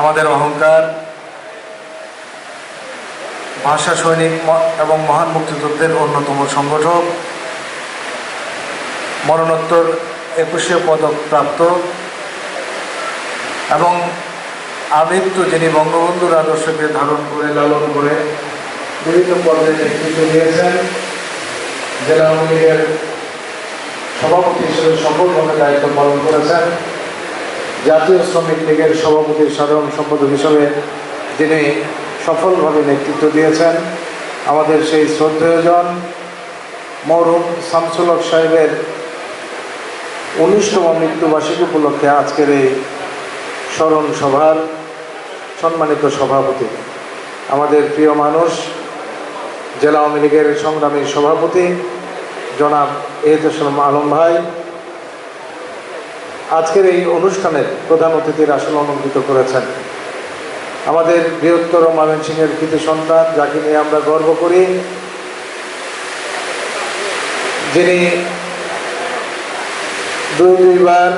আমাদের অহংকার, ভাষা সৈনিক এবং মহান মুক্তিযুদ্ধের অন্যতম সংগঠক, মরণোত্তর একুশে পদক প্রাপ্ত এবং আমৃত্যু যিনি বঙ্গবন্ধুর আদর্শকে ধারণ করে, লালন করে বিভিন্ন পর্যায়ে নেতৃত্ব দিয়েছেন, জেলা আওয়ামী লীগের সভাপতি হিসেবে সফলভাবে দায়িত্ব পালন করেছেন। জাতীয় শ্রমিক লীগের সভাপতি সাধারণ সম্পাদক হিসেবে যিনি সফলভাবে নেতৃত্ব দিয়েছেন, আমাদের সেই শ্রদ্ধেয়জন মরহুম শামসুল হক সাহেবের উনিশতম মৃত্যুবার্ষিকী উপলক্ষে আজকের এই স্মরণ সভার সম্মানিত সভাপতি। আমাদের প্রিয় মানুষ, জেলা আওয়ামী লীগের সংগ্রামী সভাপতি জনাব এহতেসলাম আলম ভাই আজকের এই অনুষ্ঠানের প্রধান অতিথির আসন অলঙ্কৃত করেছেন আমাদের বৃহত্তর ময়মনসিংহের কৃতি সন্তান, যাকে নিয়ে আমরা গর্ব করি, যিনি দুই দুইবার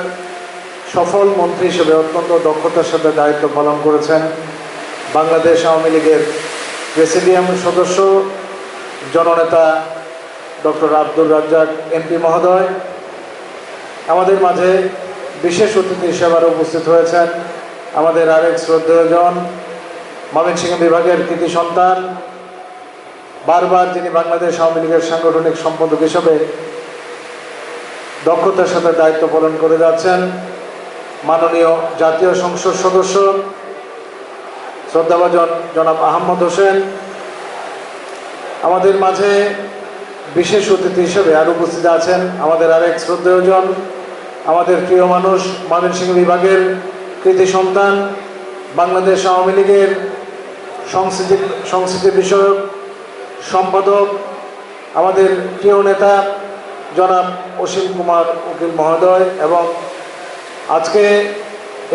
সফল মন্ত্রী হিসেবে অত্যন্ত দক্ষতার সাথে দায়িত্ব পালন করেছেন। বাংলাদেশ আওয়ামী লীগের প্রেসিডিয়াম সদস্য, জননেতা ডক্টর আব্দুর রাজ্জাক এমপি মহোদয়। আমাদের মাঝে বিশেষ অতিথি হিসেবে আরও উপস্থিত হয়েছেন আমাদের আরেক শ্রদ্ধেয়জন ময়মনসিংহ বিভাগের কৃতি সন্তান, বারবার যিনি বাংলাদেশ আওয়ামী লীগের সাংগঠনিক সম্পাদক হিসেবে দক্ষতার সাথে দায়িত্ব পালন করে যাচ্ছেন। মাননীয় জাতীয় সংসদ সদস্য, শ্রদ্ধাভাজন জনাব আহমদ হোসেন। আমাদের মাঝে বিশেষ অতিথি হিসেবে আর উপস্থিত আছেন আমাদের আরেক শ্রদ্ধেয়জন আমাদের প্রিয় মানুষ ময়মনসিংহ বিভাগের কৃতি সন্তান, বাংলাদেশ আওয়ামী লীগের সংস্কৃতি সংস্কৃতি বিষয়ক সম্পাদক, আমাদের প্রিয় নেতা জনাব অসীম কুমার উকিল মহোদয় এবং আজকে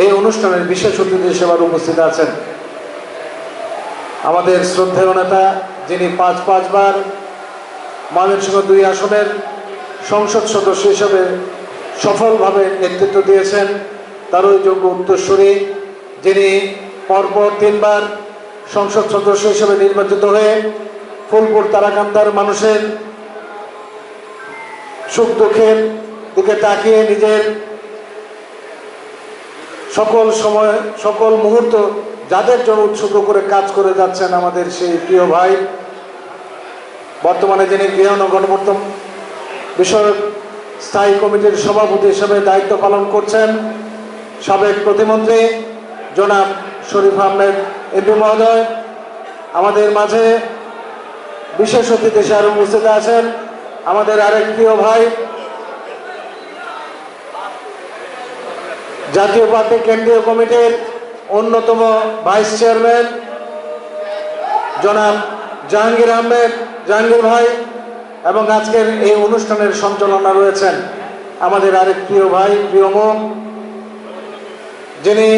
এই অনুষ্ঠানের বিশেষ অতিথি হিসেবে আরও উপস্থিত আছেন আমাদের শ্রদ্ধেয় নেতা যিনি পাঁচ পাঁচবার ময়মনসিংহ দুই আসনের সংসদ সদস্য হিসেবে সফলভাবে নেতৃত্ব দিয়েছেন তারই যোগ্য উত্তরস্বরী যিনি পরপর তিনবার সংসদ সদস্য হিসেবে নির্বাচিত হয়ে ফুলপুর তারাকান্দার মানুষের সুখ দুঃখের দিকে তাকিয়ে নিজের সকল সময়, সকল মুহূর্ত যাদের জন্য উৎসর্গ করে কাজ করে যাচ্ছেন আমাদের সেই প্রিয় ভাই। বর্তমানে যিনি গৃহ গণপ্রথম বিষয়ক স্থায়ী কমিটির সভাপতি হিসেবে দায়িত্ব পালন করছেন সাবেক প্রতিমন্ত্রী জনাব শরীফ আহমেদ এমপি মহোদয়। আমাদের মাঝে বিশেষ অতিথি হিসেবে উপস্থিত আছেন আমাদের আরেক প্রিয় ভাই, জাতীয় পার্টি কেন্দ্রীয় কমিটির অন্যতম ভাইস চেয়ারম্যান জনাব জাহাঙ্গীর আহমেদ। জাহাঙ্গীর ভাই এবং আজকের এই অনুষ্ঠানের সঞ্চালনা রয়েছেন আমাদের আরেক প্রিয় ভাই, প্রিয় মুখ যিনি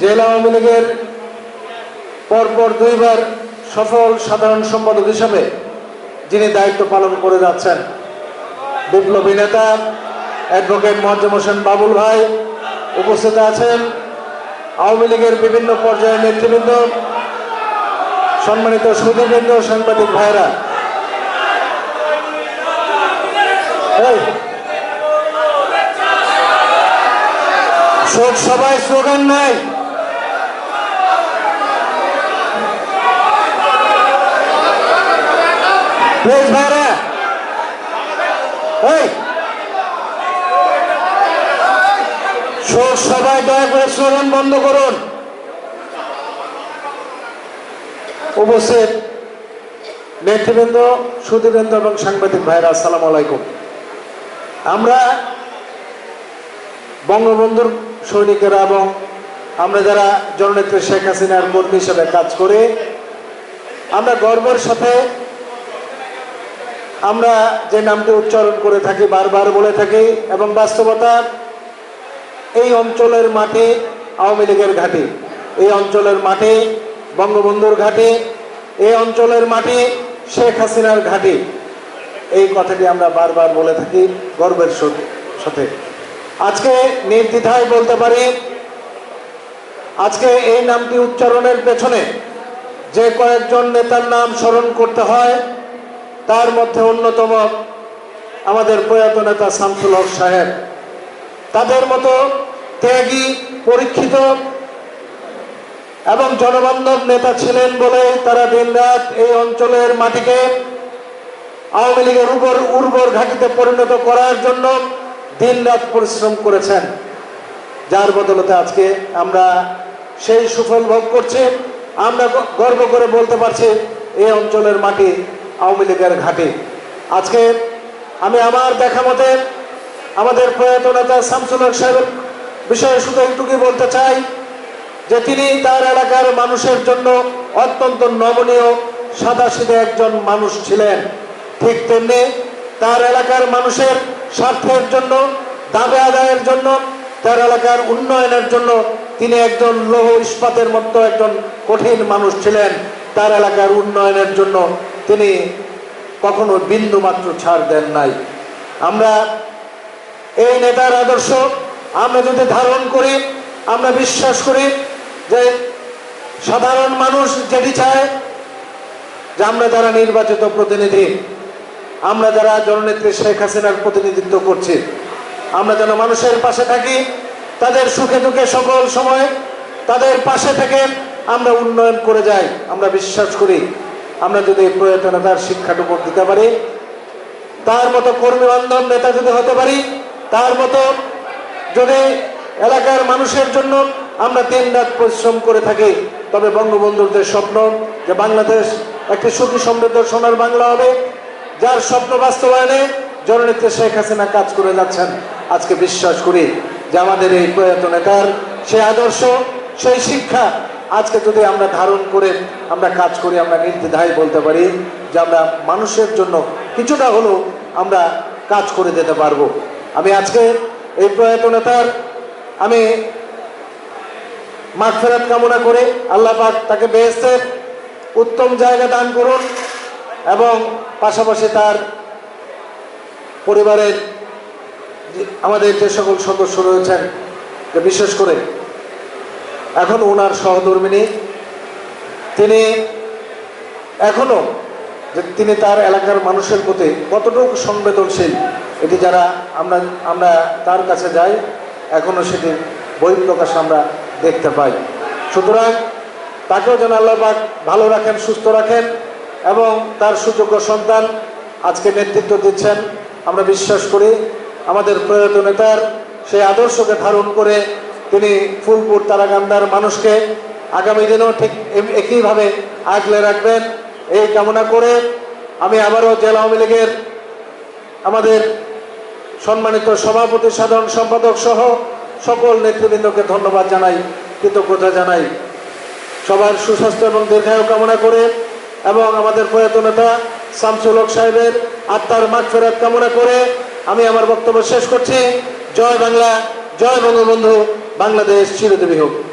জেলা আওয়ামী লীগের পরপর দুইবার সফল সাধারণ সম্পাদক হিসাবে যিনি দায়িত্ব পালন করে যাচ্ছেন। বিপ্লবী নেতা, অ্যাডভোকেট মোয়াজ্জেম হোসেন বাবুল ভাই উপস্থিত আছেন। আওয়ামী লীগের বিভিন্ন পর্যায়ের নেতৃবৃন্দ, সম্মানিত সুদীবৃন্দ সাংবাদিক ভাইরা শোক সবাই স্লোগান নাই। ভাইরা। শোক সবাই দয়া করে স্লোগান বন্ধ করুন। উপস্থিত নেতৃবৃন্দ সুদীবৃন্দ এবং সাংবাদিক ভাইরা, আসসালামু আলাইকুম। আমরা বঙ্গবন্ধুর সৈনিকেরা এবং আমরা যারা জননেত্রী শেখ হাসিনার কর্মী হিসেবে কাজ করে, আমরা গর্বের সাথে আমরা যে নামটি উচ্চারণ করে থাকি, বারবার বলে থাকি এবং বাস্তবতা এই অঞ্চলের মাঠে আওয়ামী লীগের ঘাটে, এই অঞ্চলের মাঠে বঙ্গবন্ধুর ঘাটে, এই অঞ্চলের মাঠে শেখ হাসিনার ঘাটে। এই কথাটি আমরা বারবার বলে থাকি গর্বের সাথে- আজকে নির্দ্বিধায় বলতে পারি, আজকে এই নামটি উচ্চারণের পেছনে যে কয়েকজন নেতার নাম স্মরণ করতে হয়, তার মধ্যে অন্যতম আমাদের প্রয়াত নেতা শামসুল হক সাহেব। তাদের মতো ত্যাগী, পরীক্ষিত এবং জনবান্ধব নেতা ছিলেন বলে তারা দিনরাত এই অঞ্চলের মাটিকে আওয়ামী লীগের উর্বর উর্বর ঘাটিতে পরিণত করার জন্য দিনরাত পরিশ্রম করেছেন। যার বদলতে আজকে আমরা সেই সুফল ভোগ করছি। আমরা গর্ব করে বলতে পারছি এই অঞ্চলের মাটি আওয়ামী লীগের ঘাটি। আজকে আমি আমার দেখা মতে আমাদের প্রয়াত নেতা শামসুল হক সাহেবের বিষয়ে শুধু একটুকুই বলতে চাই যে তিনি তার এলাকার মানুষের জন্য অত্যন্ত নমনীয়, সাদাসিধে একজন মানুষ ছিলেন। ঠিক তেমনি তার এলাকার মানুষের স্বার্থের জন্য, দাবি আদায়ের জন্য, তার এলাকার উন্নয়নের জন্য তিনি একজন লৌহ ইস্পাতের মতো একজন কঠিন মানুষ ছিলেন। তার এলাকার উন্নয়নের জন্য তিনি কখনো বিন্দু মাত্র ছাড় দেন নাই। আমরা এই নেতার আদর্শ, আমরা যদি ধারণ করি, আমরা বিশ্বাস করি যে সাধারণ মানুষ যেটি চায় যে আমরা যারা নির্বাচিত প্রতিনিধি। আমরা যারা জননেত্রী শেখ হাসিনার প্রতিনিধিত্ব করছি, আমরা যেন মানুষের পাশে থাকি, তাদের সুখে দুঃখে সকল সময় তাদের পাশে থেকে আমরা উন্নয়ন করে যাই, আমরা বিশ্বাস করি, আমরা যদি এই প্রয়াত নেতার শিক্ষাটুকু দিতে পারি, তার মতো কর্মী বান্ধব নেতা যদি হতে পারি, তার মতো যদি এলাকার মানুষের জন্য আমরা দিন রাত পরিশ্রম করে থাকি, তবে বঙ্গবন্ধুর যে স্বপ্ন যে বাংলাদেশ একটি সুখী সমৃদ্ধ সোনার বাংলা হবে যার স্বপ্ন বাস্তবায়নে জননেত্রী শেখ হাসিনা কাজ করে যাচ্ছেন, আজকে বিশ্বাস করি যে আমাদের এই প্রয়াত নেতার সেই আদর্শ, সেই শিক্ষা আজকে যদি আমরা ধারণ করে আমরা কাজ করি, আমরা নির্দ্বিধায় বলতে পারি যে আমরা মানুষের জন্য কিছুটা হলেও আমরা কাজ করে যেতে পারব। আমি আজকে এই প্রয়াত নেতার, আমি মাগফেরাত কামনা করে আল্লাহ পাক তাকে বেহেস্তের উত্তম জায়গা দান করুন। এবং পাশাপাশি তার পরিবারের আমাদের যে সকল সদস্য রয়েছেন বিশেষ করে এখন ওনার সহধর্মিনী তিনি এখনও যে তিনি তার এলাকার মানুষের প্রতি কতটুকু সংবেদনশীল, এটি যারা আমরা আমরা তার কাছে যাই, এখনও সেটি বহিঃপ্রকাশ আমরা দেখতে পাই। সুতরাং তাকেও যেন আল্লাহ পাক ভালো রাখেন, সুস্থ রাখেন। এবং তার সুযোগ্য সন্তান আজকে নেতৃত্ব দিচ্ছেন। আমরা বিশ্বাস করি আমাদের প্রয়াত নেতার সেই আদর্শকে ধারণ করে তিনি ফুলপুর তারাকান্দার মানুষকে আগামী দিনেও ঠিক একইভাবে আগলে রাখবেন। এই কামনা করে আমি আবারও জেলা আওয়ামী লীগের আমাদের সম্মানিত সভাপতি, সাধারণ সম্পাদক সহ সকল নেতৃবৃন্দকে ধন্যবাদ জানাই, কৃতজ্ঞতা জানাই। সবার সুস্বাস্থ্য এবং দীর্ঘায়ু কামনা করে এবং আমাদের প্রয়াত নেতা শামসুল হক সাহেবের আত্মার মাঠ ফেরত কামনা করে আমি আমার বক্তব্য শেষ করছি। জয় বাংলা, জয় বঙ্গবন্ধু, বাংলাদেশ চিরদেবী হোক।